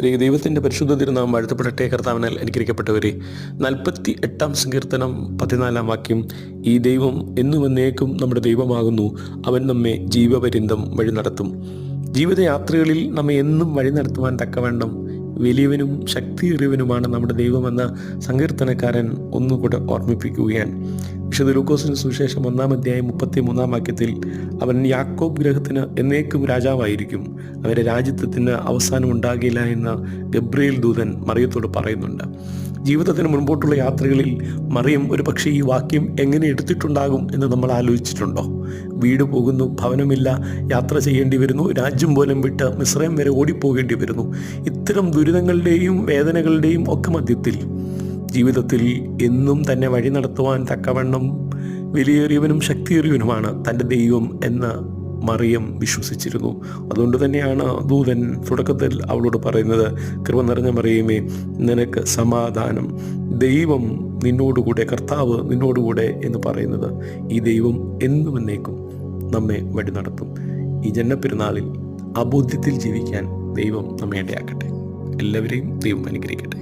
Three ദൈവത്തിന്റെ പരിശുദ്ധ തിരുനാമം വാഴ്ത്തപ്പെടട്ടെ കർത്താവിനാൽ അനുഗ്രഹിക്കപ്പെട്ടവരെ. നാൽപ്പത്തി എട്ടാം സങ്കീർത്തനം പതിനാലാം വാക്യം ഈ ദൈവം എന്നും എന്നേക്കും നമ്മുടെ ദൈവമാകുന്നു. അവൻ നമ്മെ ജീവപര്യന്തം വഴി നടത്തും. ജീവിതയാത്രകളിൽ നമ്മെ എന്നും വഴി നടത്തുവാൻ തക്കവണ്ണം വലിയവനും ശക്തിയേറിയവനുമാണ് നമ്മുടെ ദൈവമെന്ന സങ്കീർത്തനക്കാരൻ ഒന്നുകൂടെ ഓർമ്മിപ്പിക്കുകയാണ്. വിശുദ്ധ ലൂക്കോസിന് സുശേഷം ഒന്നാം അധ്യായം മുപ്പത്തി മൂന്നാം വാക്യത്തിൽ അവൻ യാക്കോബ് ഗ്രഹത്തിന് എന്നേക്കും രാജാവായിരിക്കും. അവരെ രാജ്യത്വത്തിന് അവസാനം ഉണ്ടാകില്ല എന്ന് ഗബ്രിയേൽ ദൂതൻ മറിയത്തോട് പറയുന്നുണ്ട്. ജീവിതത്തിന് മുൻപോട്ടുള്ള യാത്രകളിൽ മറിയം ഒരു പക്ഷേ ഈ വാക്യം എങ്ങനെ എടുത്തിട്ടുണ്ടാകും എന്ന് നമ്മൾ ആലോചിച്ചിട്ടുണ്ടോ? വീട് പോകുന്നു ഭവനമില്ല യാത്ര ചെയ്യേണ്ടി വരുന്നു രാജ്യം പോലും വിട്ട് മിശ്രയം വരെ ഓടിപ്പോകേണ്ടി വരുന്നു. ഇത്തരം ദുരിതങ്ങളുടെയും വേദനകളുടെയും ഒക്കെ മധ്യത്തിൽ ജീവിതത്തിൽ എന്നും തന്നെ വഴി നടത്തുവാൻ തക്കവണ്ണം വിലയേറിയവനും ശക്തിയേറിയവനുമാണ് തന്റെ ദൈവം എന്ന് മറിയം വിശ്വസിച്ചിരുന്നു. അതുകൊണ്ട് തന്നെയാണ് ദൂതൻ തുടക്കത്തിൽ അവളോട് പറയുന്നത് കൃപ നിറഞ്ഞ മറിയമേ നിനക്ക് സമാധാനം. ദൈവം നിന്നോടുകൂടെ കർത്താവ് നിന്നോടുകൂടെ എന്ന് പറയുന്നത് ഈ ദൈവം എന്നും എന്നേക്കും നമ്മെ വഴി നടത്തും. ഈ ജന്മപ്പെരുന്നാളിൽ അബോധ്യത്തിൽ ജീവിക്കാൻ ദൈവം നമ്മെ ഇടയാക്കട്ടെ. എല്ലാവരെയും ദൈവം അനുഗ്രഹിക്കട്ടെ.